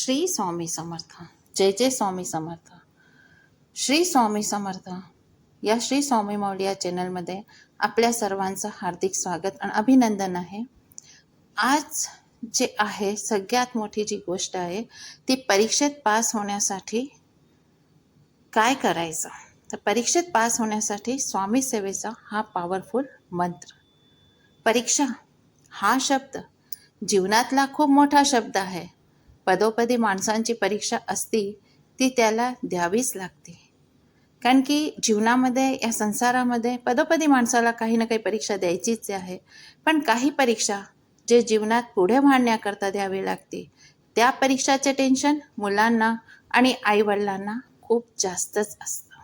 श्री स्वामी समर्थ. जय जय स्वामी समर्थ. श्री स्वामी समर्थ. या श्री स्वामी मौली या चॅनलमध्ये आपल्या सर्वांचं हार्दिक स्वागत आणि अभिनंदन आहे. आज जे आहे सगळ्यात मोठी जी गोष्ट आहे ती परीक्षेत पास होण्यासाठी काय करायचं? तर परीक्षेत पास होण्यासाठी स्वामी सेवेचा हा पॉवरफुल मंत्र. परीक्षा हा शब्द जीवनातला खूप मोठा शब्द आहे. पदोपदी माणसांची परीक्षा असती ती त्याला द्यावीच लागते. कारण की जीवनामध्ये या संसारामध्ये पदोपदी माणसाला काही ना काही परीक्षा द्यायचीच आहे. पण काही परीक्षा जे जीवनात पुढे मांडण्याकरता द्यावी लागते त्या परीक्षाचे टेन्शन मुलांना आणि आईवडिलांना खूप जास्तच असतं.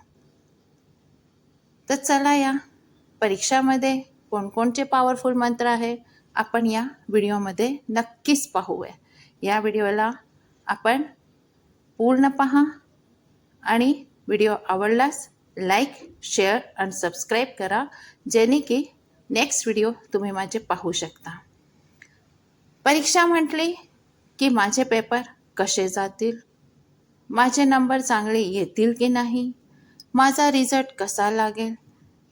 तर चला या परीक्षामध्ये कोणकोणते पॉवरफुल मंत्र आहे आपण या व्हिडिओमध्ये नक्कीच पाहूया. या व्हिडिओला आपण पूर्ण पहा आणि व्हिडिओ आवडल्यास लाईक शेअर आणि सबस्क्राईब करा जेणे की नेक्स्ट व्हिडिओ तुम्ही माझे पाहू शकता. परीक्षा म्हटली की माझे पेपर कसे जातील? माझे नंबर चांगले येतील की नाही? माझा रिझल्ट कसा लागेल?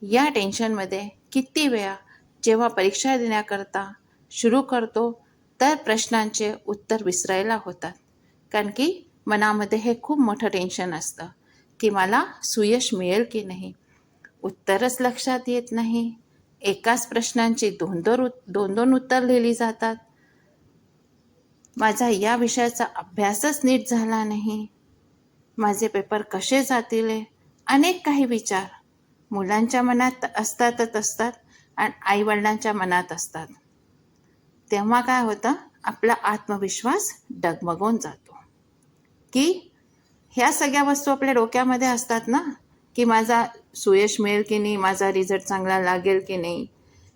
या टेन्शनमध्ये किती वेळा जेव्हा परीक्षा देण्याकरता सुरू करतो तर प्रश्नांचे उत्तर विसरायला होतात. कारण की मनामध्ये हे खूप मोठं टेन्शन असतं. की मला सुयश मिळेल की नाही? उत्तरच लक्षात येत नाही. एकाच प्रश्नांची दोन दोन दोन दोन उत्तर लिहिली जातात. माझा या विषयाचा अभ्यासच नीट झाला नाही. माझे पेपर कसे जातील? अनेक काही विचार. मुलांच्या मनात असतातच असतात आणि आईवडिलांच्या मनात असतात. तेव्हा काय होतं? आपला आत्मविश्वास डगमगून जातो. की ह्या सगळ्या वस्तू आपल्या डोक्यामध्ये असतात ना? की माझा सुयश मिळेल की नाही? माझा रिझल्ट चांगला लागेल की नाही?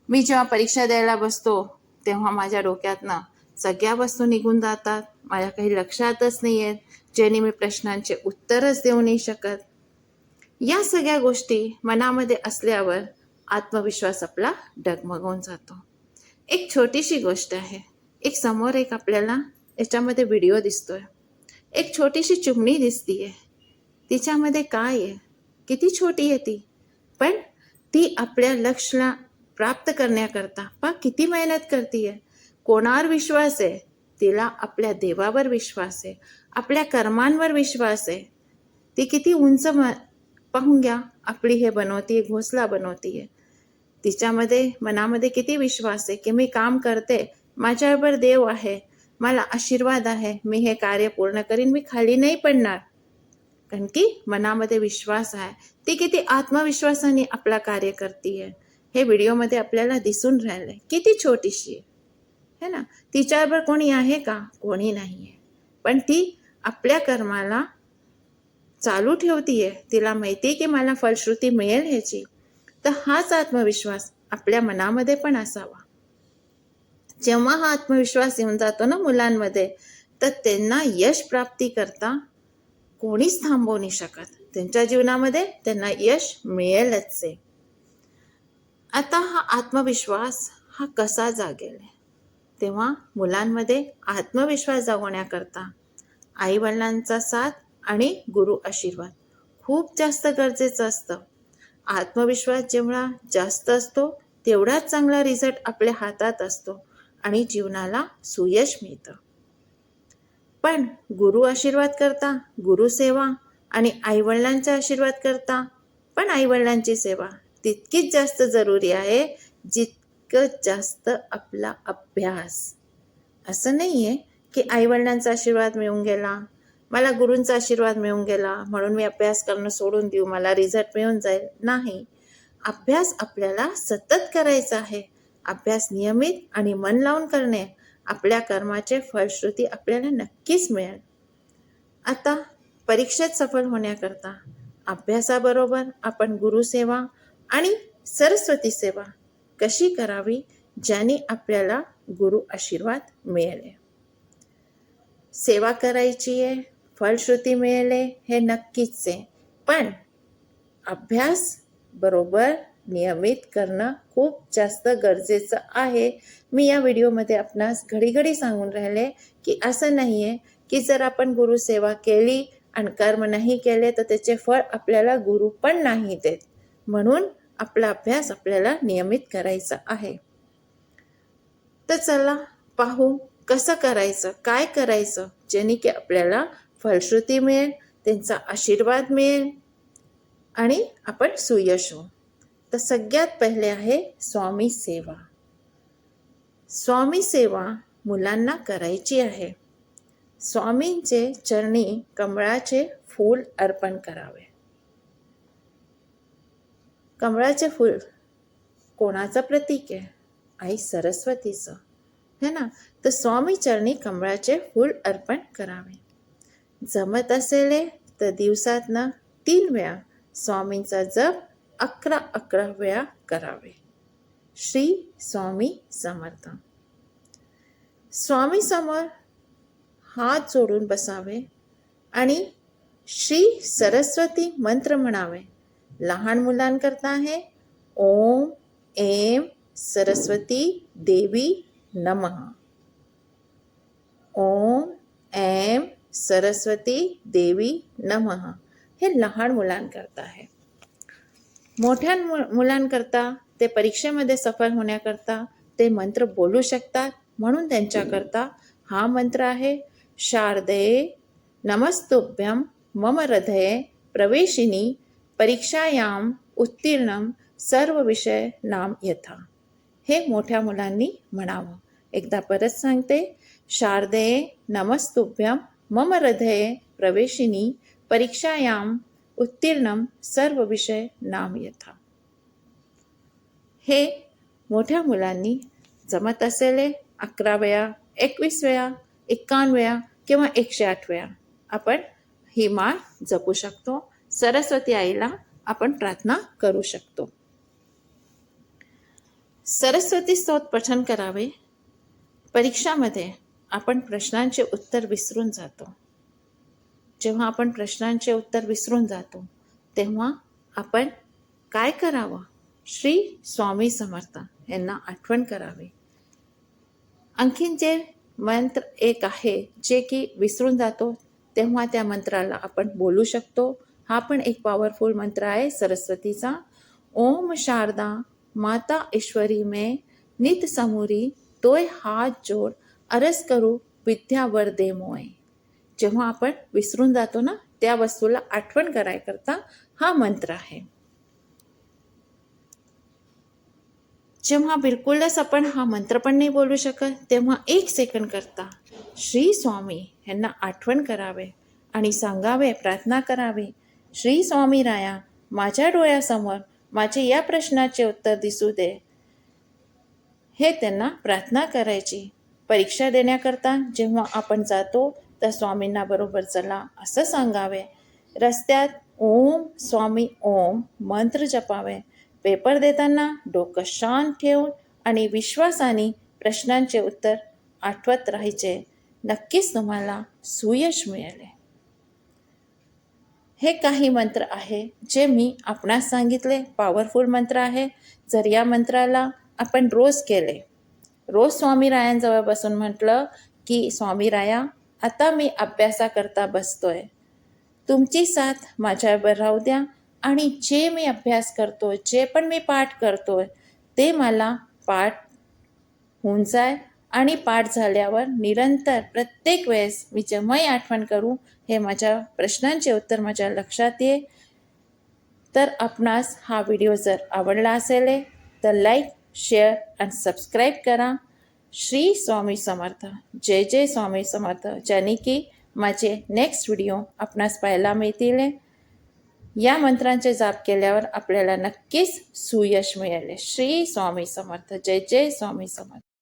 मी जेव्हा परीक्षा द्यायला बसतो तेव्हा माझ्या डोक्यातनं सगळ्या वस्तू निघून जातात. माझ्या काही लक्षातच नाही आहेत ज्याने मी प्रश्नांचे उत्तरच देऊ नाही शकत. या सगळ्या गोष्टी मनामध्ये असल्यावर आत्मविश्वास आपला डगमगून जातो. एक छोटीशी गोष्ट आहे. एक समोर एक आपल्याला याच्यामध्ये व्हिडिओ दिसतोय. एक छोटीशी चिमणी दिसतीये. तिच्यामध्ये काय आहे? किती छोटी आहे ती? पण ती आपल्या लक्षला प्राप्त करण्याकरता पा किती मेहनत करतीये. कोणावर विश्वास आहे? तिला आपल्या देवावर विश्वास आहे. आपल्या कर्मांवर विश्वास आहे. ती किती उंच म पाहून घ्या. आपली हे बनवतीये घोसला बनवतीये. तिच्यामध्ये मनामध्ये किती विश्वास आहे की मी काम करते माझ्याबरोबर देव आहे मला आशीर्वाद आहे मी हे कार्य पूर्ण करीन मी खाली नाही पडणार. कारण की मनामध्ये विश्वास आहे. ती किती आत्मविश्वासाने आपला कार्य करते हे व्हिडिओमध्ये आपल्याला दिसून राहिलंय. किती छोटीशी आहे. है ना? तिच्याबरोबर कोणी आहे का? कोणी नाही आहे पण ती आपल्या कर्माला चालू ठेवतीये. तिला माहिती की मला फलश्रुती मिळेल ह्याची. तर हाच आत्मविश्वास आपल्या मनामध्ये पण असावा. जेव्हा हा आत्मविश्वास येऊन जातो ना मुलांमध्ये तर त्यांना यश प्राप्ती करता कोणीच थांबवू नाही शकत. त्यांच्या जीवनामध्ये त्यांना यश मिळेलच आहे. आता हा आत्मविश्वास हा कसा जागेल? तेव्हा मुलांमध्ये आत्मविश्वास जागवण्याकरता आईवडिलांचा साथ आणि गुरु आशीर्वाद खूप जास्त गरजेचं असतं. आत्मविश्वास जेवढा जास्त असतो तेवढाच चांगला रिझल्ट आपल्या हातात असतो आणि जीवनाला सुयश मिळतं. पण गुरु आशीर्वाद करता गुरुसेवा आणि आईवडिलांचा आशीर्वाद करता पण आईवडिलांची सेवा तितकीच जास्त जरुरी आहे जितकं जास्त आपला अभ्यास. असं नाही आहे की आईवडिलांचा आशीर्वाद मिळून गेला मला गुरूंचा आशीर्वाद मिळून गेला. म्हणून मी अभ्यास करणं सोडून देऊ. मला रिझल्ट मिळून जाईल. नाही. अभ्यास आपल्याला सतत करायचा आहे. अभ्यास नियमित आणि मन लावून करणे आपल्या कर्माचे फलश्रुती आपल्याला नक्कीच मिळेल. आता परीक्षेत सफल होण्याकरता अभ्यासाबरोबर आपण गुरुसेवा आणि सरस्वती सेवा कशी करावी ज्याने आपल्याला गुरु आशीर्वाद मिळेल? सेवा करायची आहे. फलश्रुती मिळेल हे नक्कीच आहे पण अभ्यास बरोबर नियमित करणं खूप जास्त गरजेचं आहे. मी या व्हिडिओमध्ये आपणास घडी घडी सांगून राहिले की असं नाही आहे की जर आपण गुरुसेवा केली आणि कर्म नाही केले तर त्याचे फळ आपल्याला गुरु पण नाही देत. म्हणून आपला अभ्यास आपल्याला नियमित करायचा आहे. तर चला पाहू कसं करायचं काय करायचं जेणे की आपल्याला फलश्रुती मिळेल त्यांचा आशीर्वाद मिळेल आणि आपण सुयश होऊ. तर सगळ्यात पहिले आहे स्वामी सेवा. स्वामी सेवा मुलांना करायची आहे. स्वामींचे चरणी कमळाचे फूल अर्पण करावे. कमळाचे फूल कोणाचं प्रतीक आहे? आई सरस्वतीचं. है ना? तर स्वामी चरणी कमळाचे फूल अर्पण करावे. जमत असेल तर दिवसातनं तीन वेळा स्वामींचा जप अकरा अकरा वेळा करावे. श्री स्वामी समर्थ. स्वामी समोर हात जोडून बसावे आणि श्री सरस्वती मंत्र म्हणावे. लहान मुलांकरता आहे. ओम एम सरस्वती देवी नमः. ओम एम सरस्वती देवी नमः हे लहान मुलांकरता आहे. मोठ्या मु मुलांकरता ते परीक्षेमध्ये सफल होण्याकरता ते मंत्र बोलू शकतात म्हणून त्यांच्याकरता हा मंत्र आहे. शारदे नमस्तुभ्यम मम हृदये प्रवेशिनी परीक्षायाम उत्तीर्ण सर्व विषय नाम यथा. हे मोठ्या मुलांनी म्हणावं. एकदा परत सांगते. शारदे नमस्तुभ्यम मम हृदये प्रवेशिनी परीक्षायाम् उत्तीर्णं सर्वविषय नाम यथा. हे मोठ्या मुलांनी जमत असेल अकरा वेळा एकवीस वेळा वेळा किंवा एकशे आठ वेळा आपण ही माळ जपू शकतो. सरस्वती आईला आपण प्रार्थना करू शकतो. सरस्वती स्तोत पठन करावे. परीक्षामध्ये आपण प्रश्नांचे उत्तर विसरून जातो. जेव्हा आपण प्रश्नांचे उत्तर विसरून जातो तेव्हा आपण काय करावं? श्री स्वामी समर्थ यांना आठवण करावी. आणखीन जे मंत्र एक आहे जे की विसरून जातो तेव्हा त्या मंत्राला आपण बोलू शकतो. हा पण एक पॉवरफुल मंत्र आहे सरस्वतीचा. ओम शारदा माता ईश्वरी में नित समोरी तोय हात जोड अरस करू विद्यावर दे मोय. जेव्हा आपण विसरून जातो ना त्या वस्तूला आठवण करायकरता हा मंत्र आहे. जेव्हा बिलकुलच आपण हा मंत्र पण नाही बोलू शकत तेव्हा एक सेकंड करता श्री स्वामी यांना आठवण करावे आणि सांगावे प्रार्थना करावी. श्री स्वामी राया माझ्या डोळ्यासमोर माझे या प्रश्नाचे उत्तर दिसू दे. हे त्यांना प्रार्थना करायची. परीक्षा देण्याकरता जेव्हा आपण जातो तर स्वामींना बरोबर चला असं सांगावे. रस्त्यात ओम स्वामी ओम मंत्र जपावे. पेपर देताना डोकं शांत ठेवून आणि विश्वासाने प्रश्नांचे उत्तर आठवत राहायचे. नक्कीच तुम्हाला सुयश मिळाले. हे काही मंत्र आहे जे मी आपणास सांगितले. पॉवरफुल मंत्र आहे. जर या मंत्राला आपण रोज केले रोज स्वामी रायांजवळ बसून म्हटलं की स्वामी राया आता मी अभ्यासाकरता बसतोय. तुमची साथ माझ्यावर राहू द्या आणि जे मी अभ्यास करतोय जे पण मी पाठ करतोय ते मला पाठ होऊन जाय आणि पाठ झाल्यावर निरंतर प्रत्येक वेळेस मी जेव्हाही आठवण करू हे माझ्या प्रश्नांचे उत्तर माझ्या लक्षात ये तर आपणास हा व्हिडिओ जर आवडला असेल तर लाईक शेअर अँड सबस्क्राईब करा. श्री स्वामी समर्थ. जय जय स्वामी समर्थ. ज्याने की माझे नेक्स्ट व्हिडिओ आपणास पाहायला मिळतील. या मंत्रांचे जाप केल्यावर आपल्याला नक्कीच सुयश मिळेल. श्री स्वामी समर्थ. जय जय स्वामी समर्थ.